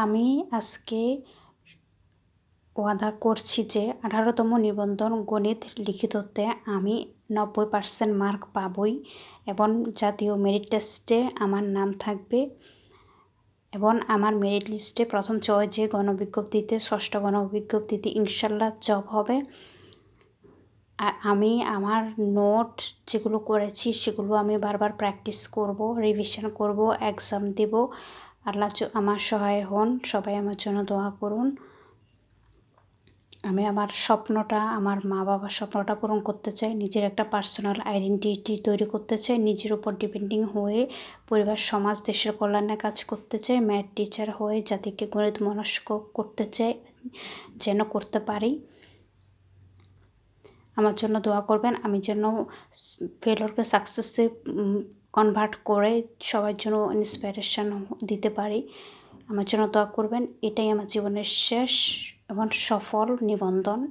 আমি আজকে ওয়াদা করছি যে আঠারোতম নিবন্ধন গণিত লিখিততে আমি নব্বই পার্সেন্ট মার্ক পাবই এবং জাতীয় মেরিট টেস্টে আমার নাম থাকবে এবং আমার মেরিট লিস্টে প্রথম চয়েসে গণবিজ্ঞপ্তিতে, ষষ্ঠ গণবিজ্ঞপ্তিতে ইনশাল্লাহ জব হবে। আমি আমার নোট যেগুলো করেছি সেগুলো আমি বারবার প্র্যাকটিস করব রিভিশন করব এক্সাম দেব। আল্লাহ আমার সহায় হন। সবাই আমার জন্য দোয়া করুন। আমি আমার স্বপ্নটা, আমার মা বাবার স্বপ্নটা পূরণ করতে চাই। নিজের একটা পার্সোনাল আইডেন্টিটি তৈরি করতে চাই। নিজের উপর ডিপেন্ডিং হয়ে পরিবার, সমাজ, দেশের কল্যাণে কাজ করতে চাই। ম্যাথ টিচার হয়ে জাতিকে গণিত মনস্ক করতে চাই, যেন করতে পারি। আমার জন্য দোয়া করবেন। আমি যেন ফেলোরকে সাকসেসে কনভার্ট করে সবার জন্য ইন্সপিরেশন দিতে পারি। আমার জন্য দোয়া করবেন, এটাই আমার জীবনের শেষ এবং সফল নিবন্ধন।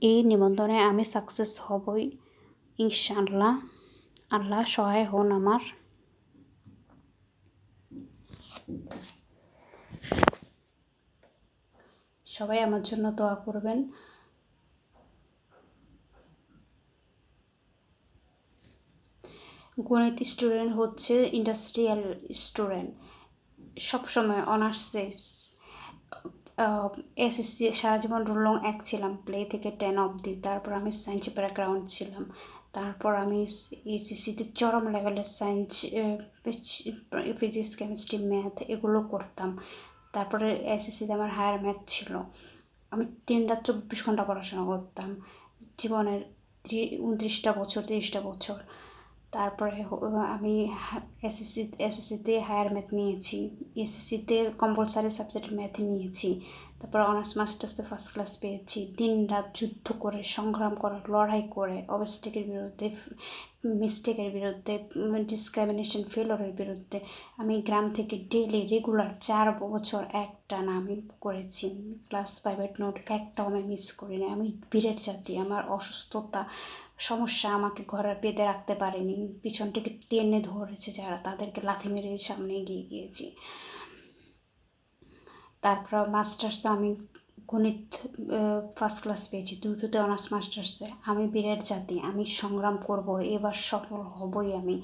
এই নিবন্ধনে আমি সাকসেস হবই, ইনশাআল্লাহ। আল্লাহ সহায় হন আমার। সবাই আমার জন্য দোয়া করবেন। গণিত স্টুডেন্ট হচ্ছে ইন্ডাস্ট্রিয়াল স্টুডেন্ট সবসময় অনার্সে এসএসসি সারা জীবন রুলং এক ছিলাম প্লে থেকে টেন অবধি। তারপর আমি সায়েন্স ব্যাকগ্রাউন্ড ছিলাম। তারপর আমি এইচএসসিতে চরম লেভেলের সায়েন্স ফিজিক্স কেমিস্ট্রি ম্যাথ এগুলো করতাম। তারপরে এসএসসিতে আমার হায়ার ম্যাথ ছিল। আমি তিন রাত চব্বিশ ঘণ্টা পড়াশোনা করতাম। জীবনের উনত্রিশটা বছর, তিরিশটা বছর। তারপরে আমি এসএসসি এসএসসিতে হায়ার ম্যাথ নিয়েছি। এসএসসিতে কম্পালসারি সাবজেক্ট ম্যাথ নিয়েছি। তারপর অনার্স মাস্টার্সে ফার্স্ট ক্লাস পেয়েছি। দিন রাত যুদ্ধ করে, সংগ্রাম করে, লড়াই করে অবস্টেকের বিরুদ্ধে মিস্টেকের বিরুদ্ধে ডিসক্রিমিনেশন ফেলোরের বিরুদ্ধে আমি গ্রাম থেকে ডেলি রেগুলার চার বছর একটা আমি করেছি। ক্লাস প্রাইভেট নোট একটাও আমি মিস করিনি। আমি বিরেট জাতি, আমার অসুস্থতা, সমস্যা আমাকে ঘরে বেঁধে রাখতে পারেনি। পিছন থেকে টেনে ধরেছে যারা, তাদেরকে লাথি মেরে সামনে এগিয়ে গিয়েছি। তারপর মাস্টার্সে আমি গণিত ফার্স্ট ক্লাস পেয়েছি। দুটোতে অনার্স মাস্টার্সে। আমি বিরাট জাতি, আমি সংগ্রাম করব, এবার সফল হবই আমি।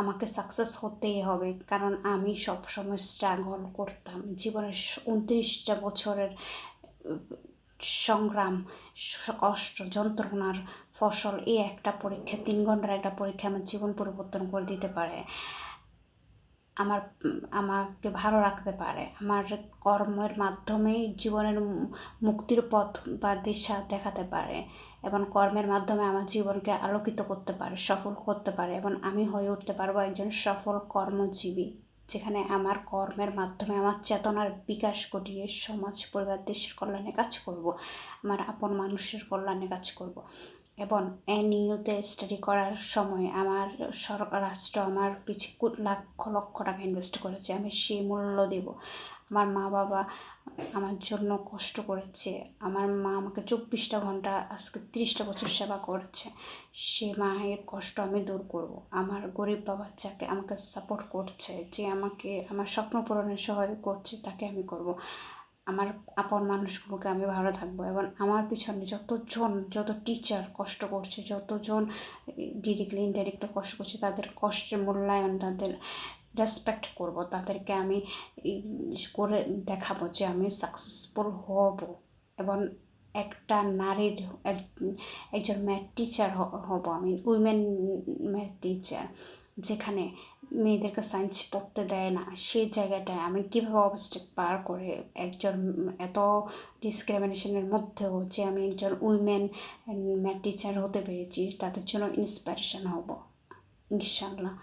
আমাকে সাকসেস হতেই হবে, কারণ আমি সবসময় স্ট্রাগল করতাম। জীবনের উনত্রিশটা বছরের, সংগ্রাম কষ্ট, যন্ত্রণার ফসল, এই একটা পরীক্ষা, তিন ঘণ্টার একটা পরীক্ষা আমার জীবন পরিবর্তন করে দিতে পারে। আমার, আমাকে ভালো রাখতে পারে। আমার কর্মের মাধ্যমেই জীবনের মুক্তির পথ বা দিশা দেখাতে পারে এবং কর্মের মাধ্যমে আমার জীবনকে আলোকিত করতে পারে, সফল করতে পারে এবং আমি হয়ে উঠতে পারব একজন সফল কর্মজীবী, যেখানে আমার কর্মের মাধ্যমে আমার চেতনার বিকাশ ঘটিয়ে সমাজ, পরিবার, দেশের কল্যাণে কাজ করব, আমার আপন মানুষের কল্যাণে কাজ করব। এবং এনইউতে স্টাডি করার সময় আমার রাষ্ট্র আমার পিছু লক্ষ লক্ষ টাকা ইনভেস্ট করেছে, আমি সেই মূল্য দেব। আমার মা বাবা আমার জন্য কষ্ট করেছে, আমার মা আমাকে চব্বিশটা ঘণ্টা, আজকে তিরিশটা বছর সেবা করছে, সে মায়ের কষ্ট আমি দূর করব। আমার গরিব বাবা যাকে আমাকে সাপোর্ট করছে, যে আমাকে, আমার স্বপ্ন পূরণের সহায় করছে, তাকে আমি করব। আমার আপন মানুষগুলোকে আমি ভালো থাকব এবং আমার পিছনে যতজন, যত টিচার কষ্ট করছে, যতজন ডিরেক্টলি ইনডাইরেক্টলি কষ্ট করছে, তাদের কষ্টের মূল্যায়ন, তাদের রেসপেক্ট করব, তাদেরকে আমি করে দেখাবো যে আমি সাকসেসফুল হব এবং একটা নারীর একজন ম্যাথ টিচার হব আমি উইমেন ম্যাথ টিচার যেখানে মেয়েদেরকে সায়েন্স পড়তে দেয় না। সেই জায়গাটায় আমি কীভাবে অবস্টেক পার করে একজন এত ডিসক্রিমিনেশনের মধ্যেও যে আমি একজন উইমেন টিচার হতে পেরেছি, তাদের জন্য ইন্সপিরেশন হব। ইনশাল্লাহ